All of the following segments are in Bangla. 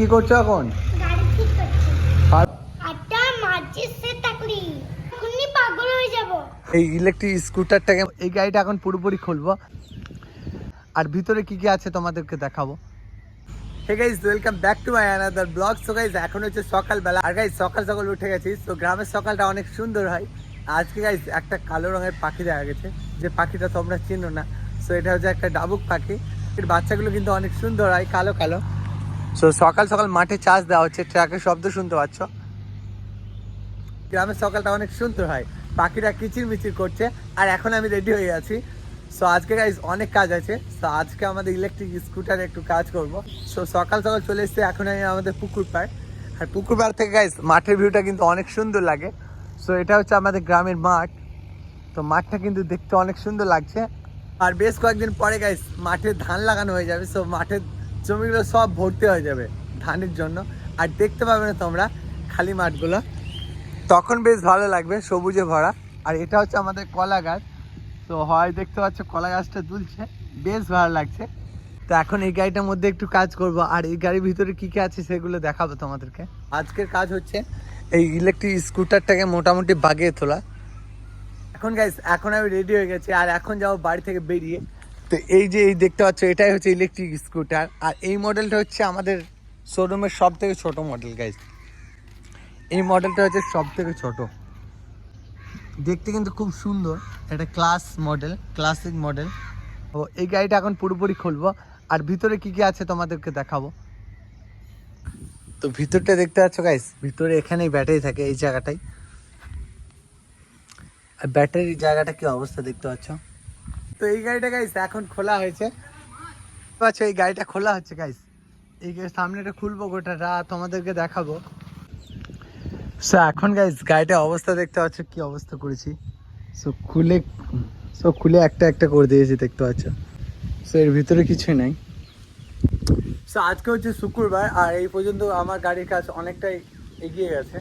কি করছ এখন? এই ইলেকট্রিক স্কুটারটাকে এই গাড়িটা এখন পুরোপুরি খুলবো। আর ভিতরে কি কি আছে তোমাদেরকে দেখাবো? Hey guys welcome back to my another blog so guys এখন হচ্ছে সকালবেলা। আর গাইস সকাল সকাল উঠে গেছি। তো গ্রামের সকালটা অনেক সুন্দর হয়। আজকে গাইস একটা কালো রঙের পাখি দেখা গেছে। যে পাখিটা তোমরা চিনো না। সো এটা হচ্ছে একটা ডাবুক পাখি। এর বাচ্চাগুলো কিন্তু অনেক সুন্দর হয় কালো কালো। সো সকাল সকাল মাঠে চাষ দেওয়া হচ্ছে, ট্রাকের শব্দ শুনতে পাচ্ছ? গ্রামের সকালটা অনেক সুন্দর হয়। পাখিরা কিচির মিচির করছে, আর এখন আমি রেডি হয়ে আছি। সো আজকে গাইজ অনেক কাজ আছে। সো আজকে আমাদের ইলেকট্রিক স্কুটারে একটু কাজ করব। সো সকাল সকাল চলে এসছে, এখন আমি আমাদের পুকুর পাড়। আর পুকুর পাড় থেকে গাইজ মাঠের ভিউটা কিন্তু অনেক সুন্দর লাগে। সো এটা হচ্ছে আমাদের গ্রামের মাঠ। তো, মাঠটা কিন্তু দেখতে অনেক সুন্দর লাগছে। আর বেশ কয়েকদিন পরে গাইজ মাঠে ধান লাগানো হয়ে যাবে। সো মাঠের জমিগুলো সব ভর্তি হয়ে যাবে ধানের জন্য। আর দেখতে পাবে না তোমরা খালি মাঠগুলো। তখন বেশ ভালো লাগবে সবুজে ভরা। আর এটা হচ্ছে আমাদের কলা গাছ। তো হয় দেখতে পাচ্ছ কলা গাছটা দুলছে, বেশ ভালো লাগছে। তো এখন এই গাড়িটার মধ্যে একটু কাজ করব। আর এই গাড়ির ভিতরে কি কি আছে সেগুলো দেখাবো তোমাদেরকে। আজকের কাজ হচ্ছে এই ইলেকট্রিক স্কুটারটাকে মোটামুটি বাগিয়ে তোলা। এখন গাইস এখন আমি রেডি হয়ে গেছি। আর এখন যাব বাড়ি থেকে বেরিয়ে। তো এই যে এই দেখতে পাচ্ছ, এটাই হচ্ছে ইলেকট্রিক স্কুটার আর এই মডেলটা হচ্ছে আমাদের শোরুমের সব থেকে ছোটো মডেল গাইস এই মডেলটা হচ্ছে সব থেকে ছোট। দেখতে কিন্তু খুব সুন্দর। এটা ক্লাস মডেল ক্লাসিক মডেল ও এই গাড়িটা এখন পুরোপুরি খুলবো। আর ভিতরে কি কি আছে তোমাদেরকে দেখাবো? তো ভিতরটা দেখতে পাচ্ছ গাইস ভিতরে এখানেই ব্যাটারি থাকে এই জায়গাটাই আর ব্যাটারির জায়গাটা কি অবস্থা দেখতে পাচ্ছ? তো এই গাড়িটা গাইস এখন খোলা হয়েছে। আচ্ছা এই গাড়িটা খোলা হচ্ছে গাইস এই সামনেটা খুলবো গোটাটা তোমাদেরকে দেখাবো। সো এখন গাইস গাড়িটা অবস্থা দেখতে পাচ্ছ, কি অবস্থা করেছি। সো খুলে সো খুলে একটা একটা করে দিয়েছি, দেখতে পাচ্ছ। সো এর ভিতরে কিছুই নাই। সো আজকে হচ্ছে শুক্রবার, আর এই পর্যন্ত আমার গাড়ির কাজ অনেকটাই এগিয়ে গেছে।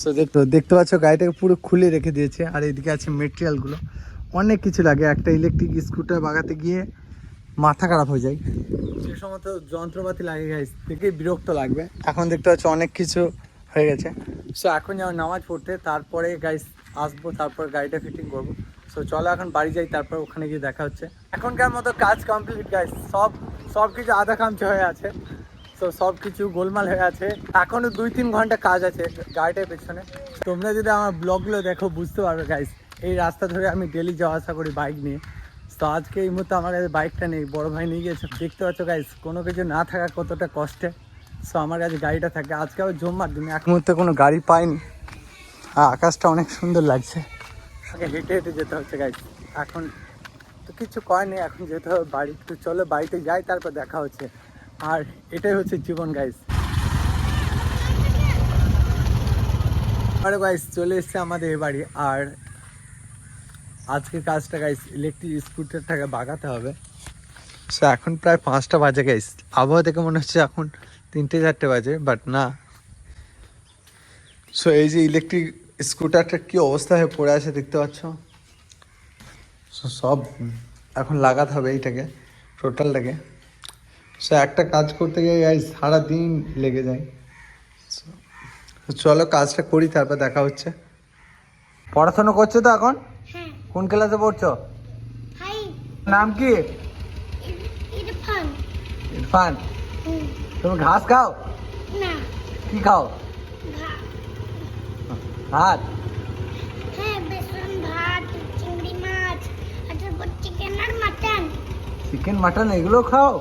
সো দেখতে দেখতে পাচ্ছ, গাড়িটাকে পুরো খুলে রেখে দিয়েছে, আর এদিকে আছে মেটেরিয়ালগুলো অনেক কিছু লাগে। একটা ইলেকট্রিক স্কুটার বাগাতে গিয়ে মাথা খারাপ হয়ে যায়। সে সমস্ত যন্ত্রপাতি লাগে গাইস দেখে বিরক্ত লাগবে। এখন দেখতে পাচ্ছ অনেক কিছু হয়ে গেছে। সো এখন যাও নামাজ পড়তে তারপরে গাইস আসব তারপর গাড়িটা ফিটিং করব। সো চলো এখন বাড়ি যাই তারপর ওখানে গিয়ে দেখা হচ্ছে। এখনকার মতো কাজ কমপ্লিট গাইস সব সব কিছু আধা কামছে হয়ে আছে। তো সব কিছু গোলমাল হয়ে আছে। এখনও দুই তিন ঘণ্টা কাজ আছে গাড়িটার পেছনে। তোমরা যদি আমার ব্লগগুলো দেখো বুঝতে পারবে গাইস এই রাস্তা ধরে আমি ডেলি যাওয়া আসা করি বাইক নিয়ে। তো আজকে এই মুহূর্তে আমার কাছে বাইকটা নেই, বড় ভাই নিয়ে গেছে দেখতে পাচ্ছ গাইস কোনো কিছু না থাকা কতটা কষ্টে। সো আমার কাছে গাড়িটা থাকে। আজকে আবার জম্মার দিনে, এক মুহূর্তে কোনো গাড়ি পাইনি। আর আকাশটা অনেক সুন্দর লাগছে। আগে হেঁটে হেঁটে যেতে হচ্ছে গাইস এখন তো কিছু করার নেই, এখন যেতে হবে বাড়ি। তো চলো বাড়িতে যাই, তারপর দেখা হচ্ছে। আর এটাই হচ্ছে জীবন গাইস আরে গাইস চলে এসছে আমাদের এ বাড়ি। আর আজকে কাজটা গাইস ইলেকট্রিক স্কুটারটাকে বাগাতে হবে। সো এখন প্রায় পাঁচটা বাজে গাইস আবহাওয়া থেকে মনে হচ্ছে এখন তিনটে চারটে বাজে বাট না। সো এই যে ইলেকট্রিক স্কুটারটা কি অবস্থা হয়ে পড়ে আছে দেখতে পাচ্ছ? সো সব এখন লাগাতে হবে এইটাকে টোটালটাকে সো একটা কাজ করতে গিয়ে গাইস সারাদিন লেগে যায়। চলো কাজটা করি তারপর দেখা হচ্ছে। পড়াশোনা করছ তো এখন? কোন ক্লাসে পড়ছো? নাম কি? ইরফান। ইরফান। তুমি ঘাস খাও? না। কি খাও? ভাত। হ্যাঁ চিকেন মাটন এগুলো খাও?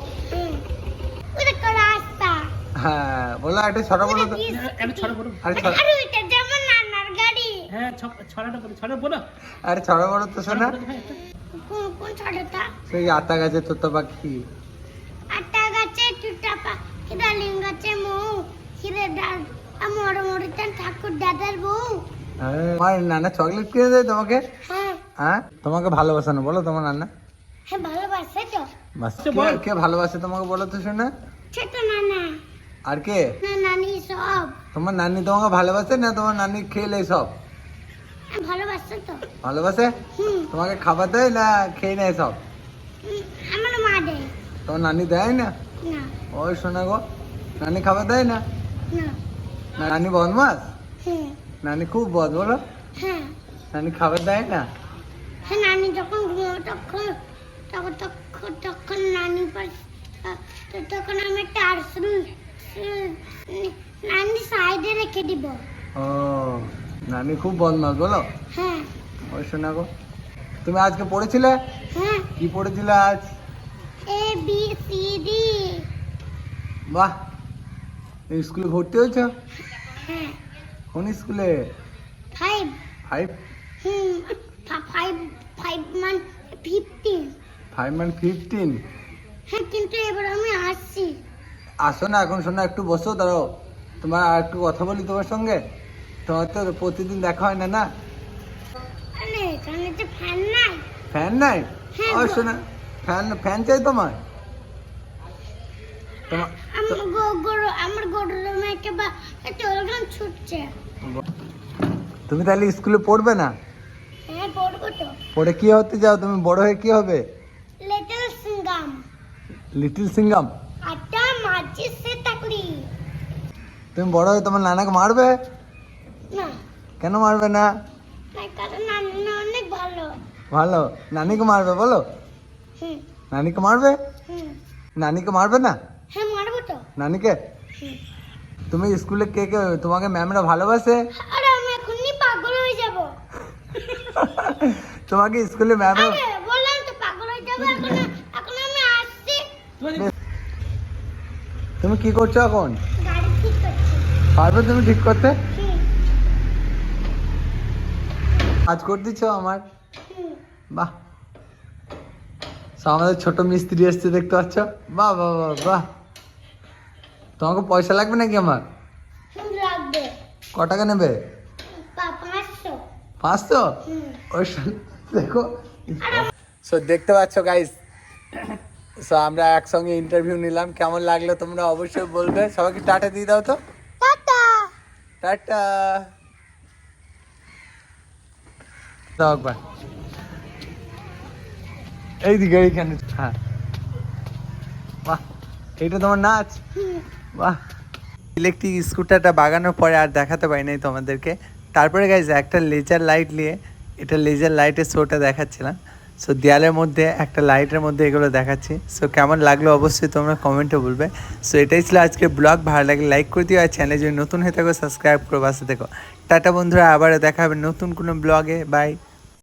হ্যাঁ বলো একটা ছড়া বলো তো। একটা ছড়া বলো আরে ছড়া আরে ওইটা যেমন নানার গাড়ি হ্যাঁ ছ- ছড়াটা বলো ছড়া বলো। আরে ছড়া বলো তো শোনা। হ্যাঁ, কোন কোন ছড়াটা? সেই আতা গাছে তোতা পাখি। আটা গাছে টুটা পাখি ডালিম গাছে মৌ হিরে ডাল আর মরে মরিতেন ঠাকুর দাদার বউ। হ্যাঁ, আমার নানা চকলেট কিনে দেয় তোমাকে? হ্যাঁ। হ্যাঁ? তোমাকে ভালোবাসে না বলো তোমার নানা। হ্যাঁ ভালোবাসে তো। বাস আচ্ছা, কে- ভালোবাসে তোমাকে বলো তো শোনা। ছোট নানা। আর কে? না নানি সব। তোমার নানি তোমাকে ভালোবাসে না তোমার নানি খেলে সব? ভালোবাসে তো। ভালোবাসে? হুম। তোমাকে খাবার দেয় না খেয়ে নেয় সব? আমার মা দেয়। তোমার নানি দেয় না? না। ওই শোনা গো নানি খাবার দেয় না? না। নানি বদমাস? হ্যাঁ। নানি খুব বদ বলো। হ্যাঁ। নানি খাবার দেয় না? হ্যাঁ নানি যখন ঘুমো তখন তখন তখন তখন নানি পাশ তখন আমি একটা আরসুল নানি সাইডে রেখে দিব। ও। নানি খুব বদমাস বলো? হ্যাঁ। ওই শোনা গো তুমি আজকে পড়েছিলে? হ্যাঁ। কি পড়েছিলে আজ? A B C D. বাহ স্কুলে ভর্তি হয়েছো? হ্যাঁ। কোন স্কুলে? ফাইভ। ফাইভ? হুম ফাইভ ফাইভ মান ফিফটিন। ফাইভ মান ফিফটিন? হ্যাঁ কিন্তু এবার আমি আসছি। আসো না এখন শোনা একটু বসো দাঁড়ো তোমার আর একটু কথা বলি তোমার সঙ্গে? তো প্রতিদিন দেখা হয় না না? ফ্যান নাই ফ্যান নাই ও শোনা ফ্যান ফ্যান চাই তোমার? তুমি তাহলে স্কুলে পড়বে না? হ্যাঁ পড়ে কি হতে যাও? তুমি বড় হয়ে কি হবে? লিটল সিঙ্গাম লিটিল সিঙ্গাম আটা মাঝে সে তাকলি তুমি বড় হয়ে তোমার নানাকে মারবে? না কেন মারবে না? ভালো। নানিকে মারবে বলো। নানিকে মারবে? নানিকে মারবে না? হ্যাঁ নানিকে? তুমি স্কুলে কে কে তোমাকে ম্যামরা ভালোবাসে? তোমাকে স্কুলে আসছি। তুমি কি করছ এখন? পারবে তুমি ঠিক করতে হুম কাজ করে দিচ্ছ আমার। বাহ। আমাদের ছোট মিস্ত্রি এসছে দেখতে পাচ্ছ। বাহ বাহ বাহ বাহ। তোমাকে পয়সা লাগবে নাকি আমার? ক টাকা নেবে? পাঁচশো। পাঁচশো? ওই দেখো। সো দেখতে পাচ্ছ গাইস সো আমরা একসঙ্গে ইন্টারভিউ নিলাম। কেমন লাগল তোমরা অবশ্যই বলবে। সবাইকে টাটা দিয়ে দাও তো। টাটা। টাটা। দাও একবার এইদিকে, এইখানে। হ্যাঁ। বাহ, এইটা তোমার নাচ। বাহ। ইলেকট্রিক স্কুটারটা বাগানোর পরে আর দেখাতে পারি নাই তোমাদেরকে। তারপরে গাইজ একটা লেজার লাইট নিয়ে, এটা লেজার লাইটের শোটা দেখাচ্ছিলাম। সো দেয়ালের মধ্যে, একটা লাইটের মধ্যে এগুলো দেখাচ্ছি। সো কেমন লাগল অবশ্যই তোমরা কমেন্টে বলবে। সো এটাই ছিল আজকে ব্লগ ভালো লাগলে লাইক করে দিও। আর চ্যানেল যদি নতুন হয়ে থাকো সাবস্ক্রাইব করো বাসে দেখো টাটা বন্ধুরা, আবারও দেখা হবে নতুন কোনো ব্লগে বাই